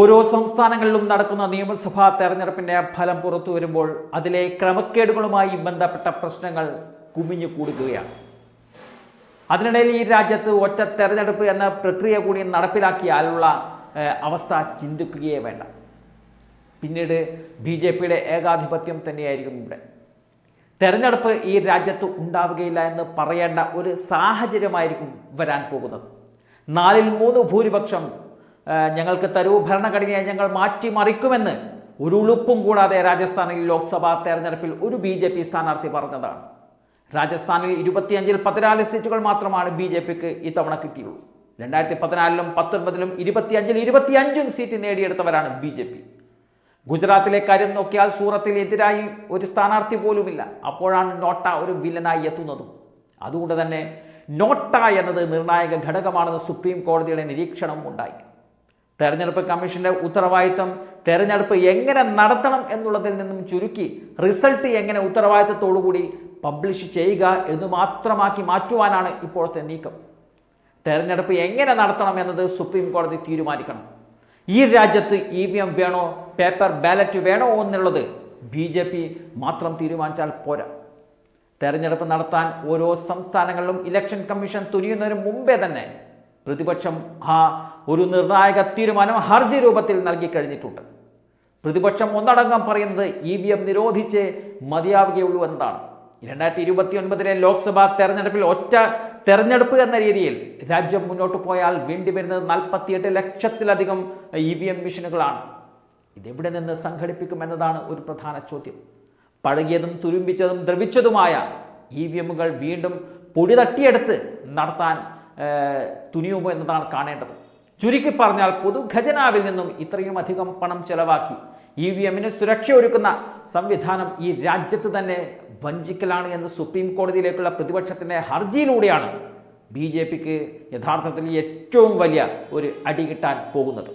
ഓരോ സംസ്ഥാനങ്ങളിലും നടക്കുന്ന നിയമസഭാ തെരഞ്ഞെടുപ്പിന്റെ ഫലം പുറത്തു വരുമ്പോൾ അതിലെ ക്രമക്കേടുകളുമായി ബന്ധപ്പെട്ട പ്രശ്നങ്ങൾ കുമിഞ്ഞു കൂടുകയാണ്. അതിനിടയിൽ ഈ രാജ്യത്ത് ഒറ്റ തെരഞ്ഞെടുപ്പ് എന്ന പ്രക്രിയ കൂടി നടപ്പിലാക്കിയാലുള്ള അവസ്ഥ ചിന്തിക്കുകയേ വേണ്ട. പിന്നീട് ബി ജെ പിയുടെ ഏകാധിപത്യം തന്നെയായിരിക്കും ഇവിടെ. തെരഞ്ഞെടുപ്പ് ഈ രാജ്യത്ത് ഉണ്ടാവുകയില്ല എന്ന് പറയേണ്ട ഒരു സാഹചര്യമായിരിക്കും വരാൻ പോകുന്നത്. നാലിൽ മൂന്ന് ഭൂരിപക്ഷം ഞങ്ങൾക്ക് തരൂ ഭരണഘടനയെ ഞങ്ങൾ മാറ്റിമറിക്കുമെന്ന് ഒരു ഉളുപ്പും കൂടാതെ രാജസ്ഥാനിൽ ലോക്സഭാ തെരഞ്ഞെടുപ്പിൽ ഒരു ബി ജെ പി സ്ഥാനാർത്ഥി പറഞ്ഞതാണ്. രാജസ്ഥാനിൽ ഇരുപത്തിയഞ്ചിൽ പതിനാല് സീറ്റുകൾ മാത്രമാണ് ബി ജെ പിക്ക് ഇത്തവണ കിട്ടിയുള്ളൂ. രണ്ടായിരത്തി പതിനാലിലും പത്തൊൻപതിലും ഇരുപത്തിയഞ്ചിൽ ഇരുപത്തിയഞ്ചും സീറ്റ് നേടിയെടുത്തവരാണ് ബി ജെ പി. ഗുജറാത്തിലെ കാര്യം നോക്കിയാൽ സൂറത്തിൽ എതിരായി ഒരു സ്ഥാനാർത്ഥി പോലുമില്ല. അപ്പോഴാണ് നോട്ട ഒരു വില്ലനായി എത്തുന്നതും. അതുകൊണ്ട് തന്നെ നോട്ട എന്നത് നിർണായക ഘടകമാണെന്ന് സുപ്രീം കോടതിയുടെ നിരീക്ഷണം ഉണ്ടായി. തെരഞ്ഞെടുപ്പ് കമ്മീഷന്റെ ഉത്തരവാദിത്വം തെരഞ്ഞെടുപ്പ് എങ്ങനെ നടത്തണം എന്നുള്ളതിൽ നിന്നും ചുരുക്കി റിസൾട്ട് എങ്ങനെ ഉത്തരവാദിത്തത്തോടുകൂടി പബ്ലിഷ് ചെയ്യുക എന്ന് മാത്രമാക്കി മാറ്റുവാനാണ് ഇപ്പോഴത്തെ നീക്കം. തെരഞ്ഞെടുപ്പ് എങ്ങനെ നടത്തണം എന്നത് സുപ്രീം കോടതി തീരുമാനിക്കണം. ഈ രാജ്യത്ത് ഇ വി എം വേണോ പേപ്പർ ബാലറ്റ് വേണോ എന്നുള്ളത് ബി ജെ പി മാത്രം തീരുമാനിച്ചാൽ പോരാ. തെരഞ്ഞെടുപ്പ് നടത്താൻ ഓരോ സംസ്ഥാനങ്ങളിലും ഇലക്ഷൻ കമ്മീഷൻ തുനിയുന്നതിന് മുമ്പേ തന്നെ പ്രതിപക്ഷം ആ ഒരു നിർണായക തീരുമാനം ഹർജി രൂപത്തിൽ നൽകി കഴിഞ്ഞിട്ടുണ്ട്. പ്രതിപക്ഷം ഒന്നടങ്കം പറയുന്നത് ഇ വി എം നിരോധിച്ച് മതിയാവുകയുള്ളൂ എന്നതാണ് രണ്ടായിരത്തി ഇരുപത്തി ഒൻപതിലെ ലോക്സഭാ തെരഞ്ഞെടുപ്പിൽ ഒറ്റ തെരഞ്ഞെടുപ്പ് എന്ന രീതിയിൽ രാജ്യം മുന്നോട്ട് പോയാൽ വേണ്ടി വരുന്നത് നാൽപ്പത്തിയെട്ട് ലക്ഷത്തിലധികം ഇ വി എം മെഷീനുകളാണ്. ഇതെവിടെ നിന്ന് സംഘടിപ്പിക്കുമെന്നതാണ് ഒരു പ്രധാന ചോദ്യം. പഴകിയതും തുരുമ്പിച്ചതും ദ്രവിച്ചതുമായ ഇ വി എമ്മുകൾ വീണ്ടും പൊടി തട്ടിയെടുത്ത് നടത്താൻ തുനിയുമോ എന്നതാണ് കാണേണ്ടത്. ചുരുക്കി പറഞ്ഞാൽ പൊതുഖജനാവിൽ നിന്നും ഇത്രയും അധികം പണം ചെലവാക്കി ഇ വി എമ്മിന് സുരക്ഷ ഒരുക്കുന്ന സംവിധാനം ഈ രാജ്യത്ത് തന്നെ വഞ്ചിക്കലാണ് എന്ന് സുപ്രീം കോടതിയിലേക്കുള്ള പ്രതിപക്ഷത്തിന്റെ ഹർജിയിലൂടെയാണ് ബി ജെ പിക്ക് യഥാർത്ഥത്തിൽ ഏറ്റവും വലിയ ഒരു അടി കിട്ടാൻ പോകുന്നത്.